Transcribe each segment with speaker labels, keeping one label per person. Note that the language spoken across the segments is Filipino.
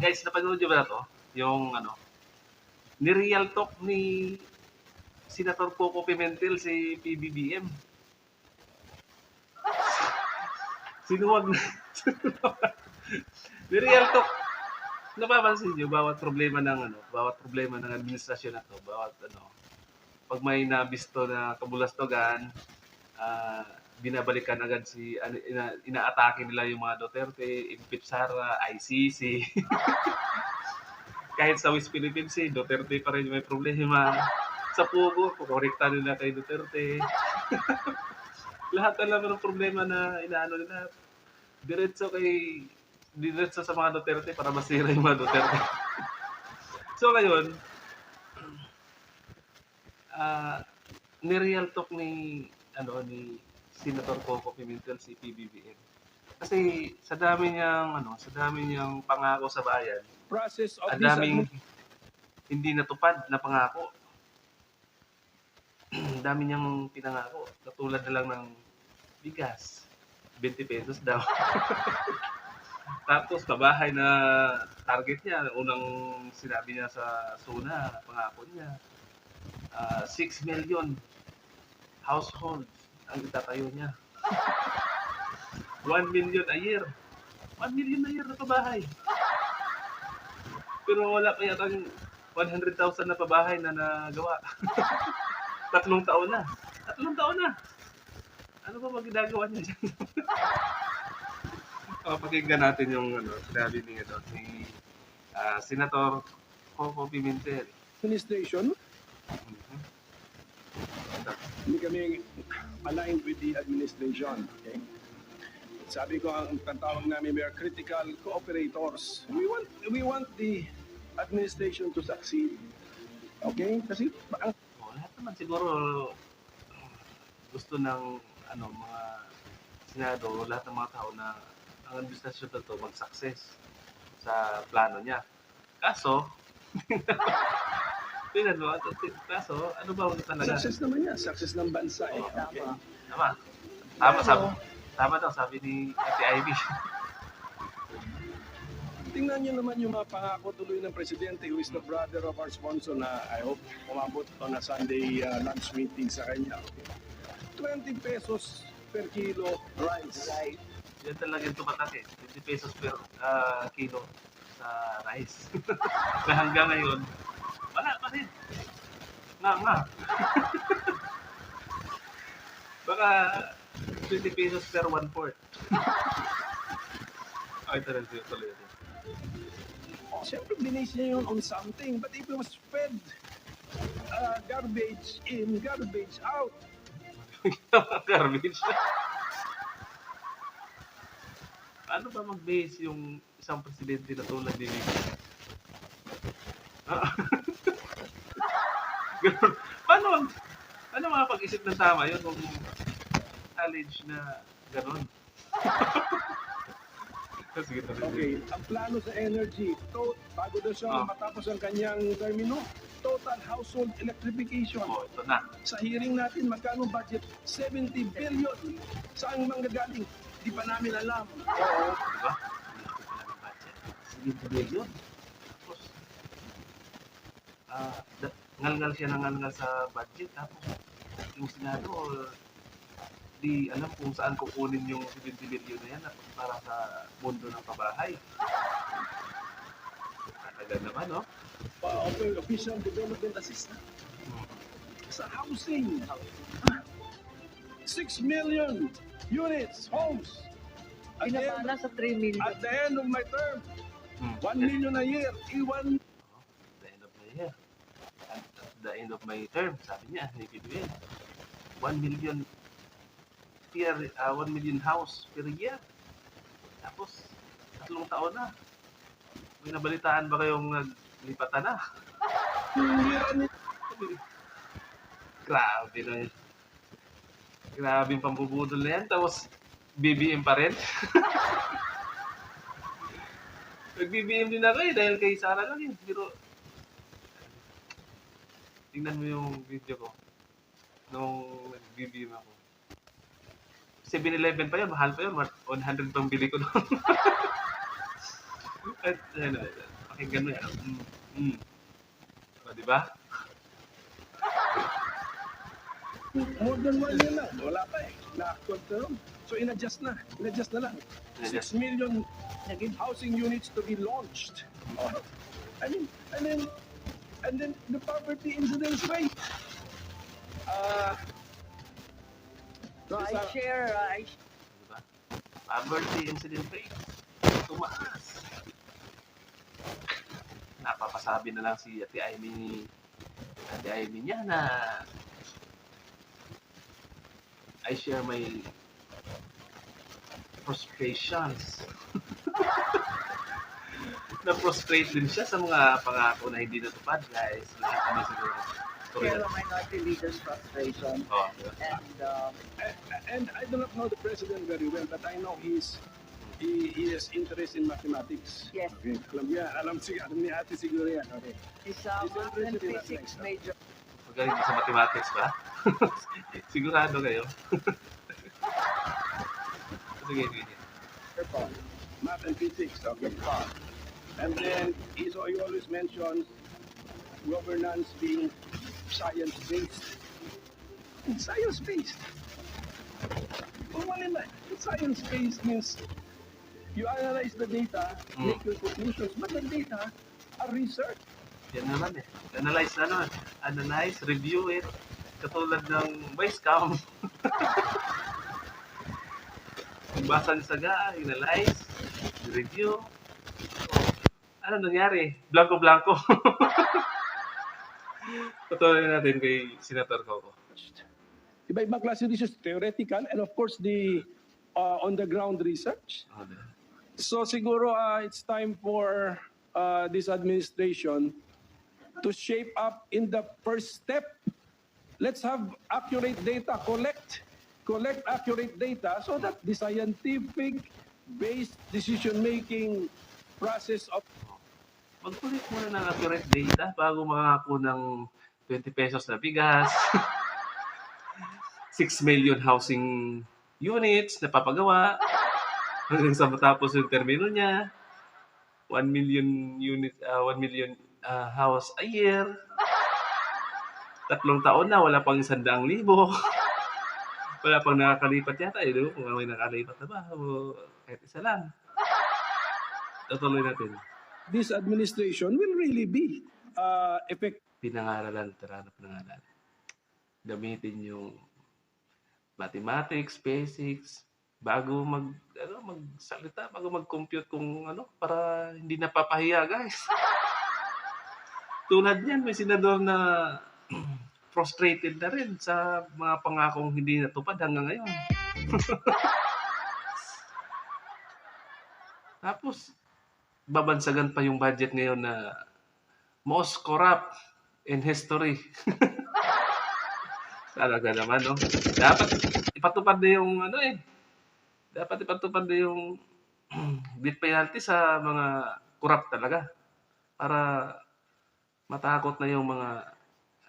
Speaker 1: guys, napanood nyo ba na to? Yung ano, ni real talk ni Senator Coco Pimentel si PBBM. Sinuwag na. ni real talk. Napapansin nyo, bawat problema ng ano, bawat problema ng administrasyon na to, bawat ano, pag may nabisto na kabulastogan, ah, binabalikan agad si ano, ina, inaatake nila yung mga Duterte, Impip Sara, ICC. Kahit sa West Philippines, eh, Duterte pa rin may problema. Sa Pugo, kukorekta nila kay Duterte. Lahat alam ng problema na inaano nila. Diretso kay diretso sa mga Duterte para masira yung mga Duterte. so ngayon, ah ni-real talk ni ano ni Senator Coco Pimentel si PBBM. Kasi sa dami niyang ano, sa dami niyang pangako sa bayan,
Speaker 2: process of
Speaker 1: ang daming hindi natupad na pangako. Ang dami niyang pinangako. Katulad na lang ng bigas. 20 pesos daw. Tapos kabahay na target niya, unang sinabi niya sa SUNA, pangako niya, ah, 6 million households ang itatayo niya. 1 million a year. 1 million a year na pabahay. Pero wala pa yata 100,000 na pabahay na nagawa. Tatlong taon na. Tatlong taon na. Ano ba mag ginagawa niya dyan? o, pakinggan natin yung ano, sinabi ni, ano, ni ah, Senator Coco Pimentel.
Speaker 2: administration. Hindi kami aligned with the administration. Okay? Sabi ko ang tatawag namin we are critical cooperators. We want we want the administration to succeed. Okay? Kasi ang
Speaker 1: O, lahat naman siguro gusto ng ano mga senado, lahat ng mga tao na ang administrasyon na to mag-success sa plano niya. Kaso, tingnan mo, kaso, ano ba talaga?
Speaker 2: success naman yan. Success ng bansa. Eh. Okay?
Speaker 1: Tama. Tama, sabi, tama daw, sabi ni Ate Ivy.
Speaker 2: Tingnan niyo naman yung mga pangako tuloy ng Presidente who is the brother of our sponsor na I hope umabot to na Sunday uh, lunch meeting sa kanya. Okay. 20 pesos per kilo rice.
Speaker 1: Yan talaga yung tumatak eh. 20 pesos per ah, kilo sa rice. na hanggang ngayon, rin. Nga nga. Baka 20 pesos per one fourth. Ay, talaga tuloy tuloy.
Speaker 2: Oh, Siyempre, binase niya yun on something. But if it was fed uh, garbage in, garbage out,
Speaker 1: Garbage. Paano ba mag-base yung isang presidente na tulad ni Vico? Ah. Ganun. paano paano makapag-isip ng tama yun kung college na gano'n? Sige, tuloy.
Speaker 2: okay, ang plano sa energy, to, bago daw siya
Speaker 1: Ah.
Speaker 2: matapos ang kanyang termino, total household electrification.
Speaker 1: Oh, ito na.
Speaker 2: Sa hearing natin, magkano budget? 70 billion. Saan manggagaling? Di pa namin alam. Oo.
Speaker 1: Di ba? Malaki pala ng budget. Sige, tuloy yun. Tapos, ah, da- ngalngal siya ng ngalngal sa budget. Tapos, yung Senado, di alam kung saan kukunin yung 70 billion na yan para sa mundo ng pabahay. Katagal naman, no?
Speaker 2: Uh, okay, official development assistant. Sa housing. 6 million units, homes. At the, end,
Speaker 3: Pinapala sa 3 million.
Speaker 2: at the end of my term,
Speaker 1: Hmm.
Speaker 2: 1 million a year. Iwan
Speaker 1: the end of the year. At at the end of my term, sabi niya, ni PBL, 1 million per, ah, 1 million house per year. Tapos, tatlong taon na. May nabalitaan ba kayong naglipatan na? Grabe na yun. Grabe yung pambubudol na yan. Tapos, BBM pa rin. Nag-BBM din ako eh, dahil kay Sara lang yun. Pero, tingnan mo yung video ko. Nung nag-BBM ako. 7-Eleven pa yun, mahal pa yun. 100 pang bili ko doon. At, ano, pakinggan mo yan. Mm. Mm. O, di ba?
Speaker 2: More than one year na. Wala pa eh. Na-confirm. So in-adjust na. In-adjust na lang.
Speaker 1: In-adjust.
Speaker 2: 6 million housing units to be launched. Oh. I mean, and then, and then the poverty incidence rate. Uh,
Speaker 3: No, I
Speaker 2: Isa-
Speaker 3: share, uh, I
Speaker 1: Diba? Poverty incident rate. Tumaas. Napapasabi na lang si Ate Amy Ate Amy niya na I share my frustrations. Na-frustrate din siya sa mga pangako na hindi natupad, guys. Lahat kami siguro.
Speaker 3: share the minority leader's frustration.
Speaker 1: Oh?
Speaker 3: And uh,
Speaker 2: and I do not know the president very well, but I know he's he, he has interest in mathematics.
Speaker 3: yes,
Speaker 2: Okay. Alam niya, alam, sig- alam ni ate siguro yan. Okay.
Speaker 3: he's uh,
Speaker 2: He's
Speaker 3: math and physics
Speaker 2: mathematics.
Speaker 3: major.
Speaker 1: Magaling ka sa mathematics ba? Sigurado kayo? sige, sige.
Speaker 2: Math and physics. Okay. And then he, so he always mentions governance being science-based. Science-based. Na. Science-based means you analyze the data,
Speaker 1: Mm.
Speaker 2: make your conclusions, but the data are research.
Speaker 1: Yan naman eh. Analyze na naman. Analyze, review it. Katulad ng voice cam. Basa ng saga, analyze, review. Ano nangyari? Blanco-blanco. Patuloy natin kay Senator Coco.
Speaker 2: Iba-ibang klase research, theoretical, and of course the uh, on-the-ground research.
Speaker 1: Oh,
Speaker 2: So siguro uh, it's time for uh, this administration to shape up in the first step. Let's have accurate data, collect, collect accurate data so that the scientific based decision-making process of
Speaker 1: Magkulit muna ng accurate data bago makako ng 20 pesos na bigas. 6 million housing units na papagawa. Hanggang sa matapos yung termino niya. 1 million unit, ah, 1 million ah, house a year. Tatlong taon na, wala pang isandaang libo. wala pang nakakalipat yata. Eh, ba? Kung may nakalipat na ba? O kahit isa lang. Tutuloy natin.
Speaker 2: This administration will really be uh, effective.
Speaker 1: pinangaralan, tara na pinangalan. Gamitin yung mathematics, basics, bago mag ano magsalita, bago mag-compute kung ano para hindi napapahiya, guys. Tulad niyan, may senador na frustrated na rin sa mga pangakong hindi natupad hanggang ngayon. Tapos, babansagan pa yung budget ngayon na most corrupt in history. Talaga naman, no? Dapat ipatupad na yung ano eh. Dapat ipatupad na yung death penalty sa mga corrupt talaga. Para matakot na yung mga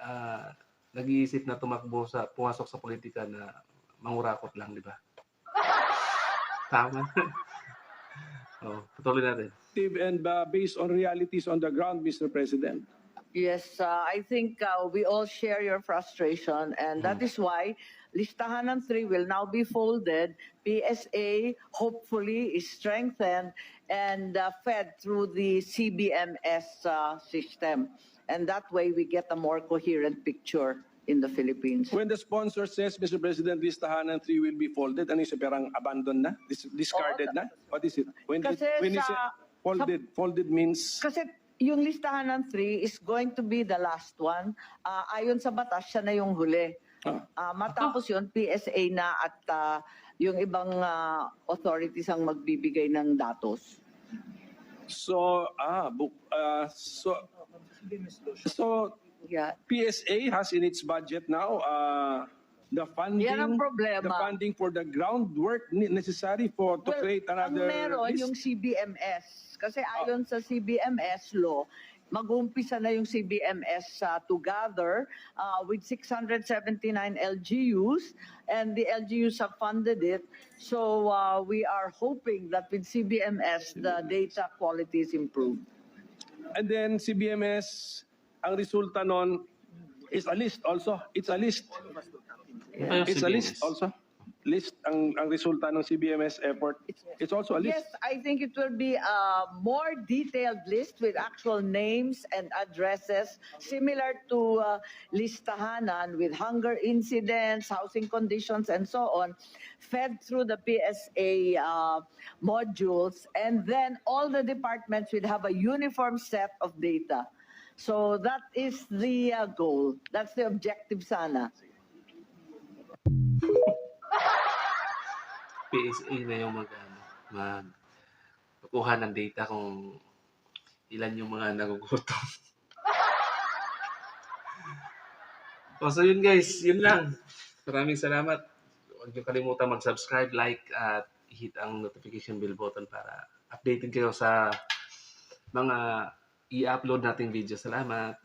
Speaker 1: ah, nag-iisip na tumakbo sa pumasok sa politika na mangurakot lang, di ba? Tama. oh, patuloy natin.
Speaker 2: and uh, based on realities on the ground, Mr. President.
Speaker 3: Yes, uh, I think uh, we all share your frustration, and that is why Listahan Listahanan 3 will now be folded. PSA hopefully is strengthened and uh, fed through the CBMS uh, system. And that way we get a more coherent picture in the Philippines.
Speaker 2: When the sponsor says, Mr. President, this tahanan 3 will be folded, ano yung parang abandoned na? Dis- discarded
Speaker 3: Oo,
Speaker 2: na? What is it? When, it,
Speaker 3: Kasi
Speaker 2: when is it
Speaker 3: sa-
Speaker 2: folded? folded means,
Speaker 3: Kasi yung listahan ng 3 is going to be the last one. Ah, ayon sa batas, siya na yung huli.
Speaker 2: Ah.
Speaker 3: Ah, matapos yun, PSA na at ah, yung ibang ah, authorities ang magbibigay ng datos.
Speaker 2: so, ah, book, uh, so, so
Speaker 3: Yeah.
Speaker 2: PSA has in its budget now uh, the funding,
Speaker 3: Yan ang
Speaker 2: the
Speaker 3: problema.
Speaker 2: funding for the groundwork ne- necessary for to
Speaker 3: Well,
Speaker 2: create
Speaker 3: Ang
Speaker 2: another
Speaker 3: meron
Speaker 2: list.
Speaker 3: yung CBMS. Kasi ayon sa CBMS law, mag-uumpisa na yung CBMS uh, to gather uh, with 679 LGUs and the LGUs have funded it. So uh, we are hoping that with CBMS, the data quality is improved.
Speaker 2: And then CBMS, ang resulta nun is a list also. It's a list.
Speaker 1: Yung
Speaker 2: It's a list also. List ang ang resulta ng CBMS effort. It's also a list.
Speaker 3: Yes, I think it will be a more detailed list with actual names and addresses, similar to uh, listahanan with hunger incidents, housing conditions, and so on, fed through the PSA uh, modules, and then all the departments will have a uniform set of data. So that is the uh, goal. That's the objective sana.
Speaker 1: PSA na yung mag, mag kukuha ng data kung ilan yung mga nagugutom. o, so yun guys, yun lang. Maraming salamat. Huwag niyo kalimutan mag-subscribe, like, at hit ang notification bell button para updated kayo sa mga i-upload nating video. Salamat.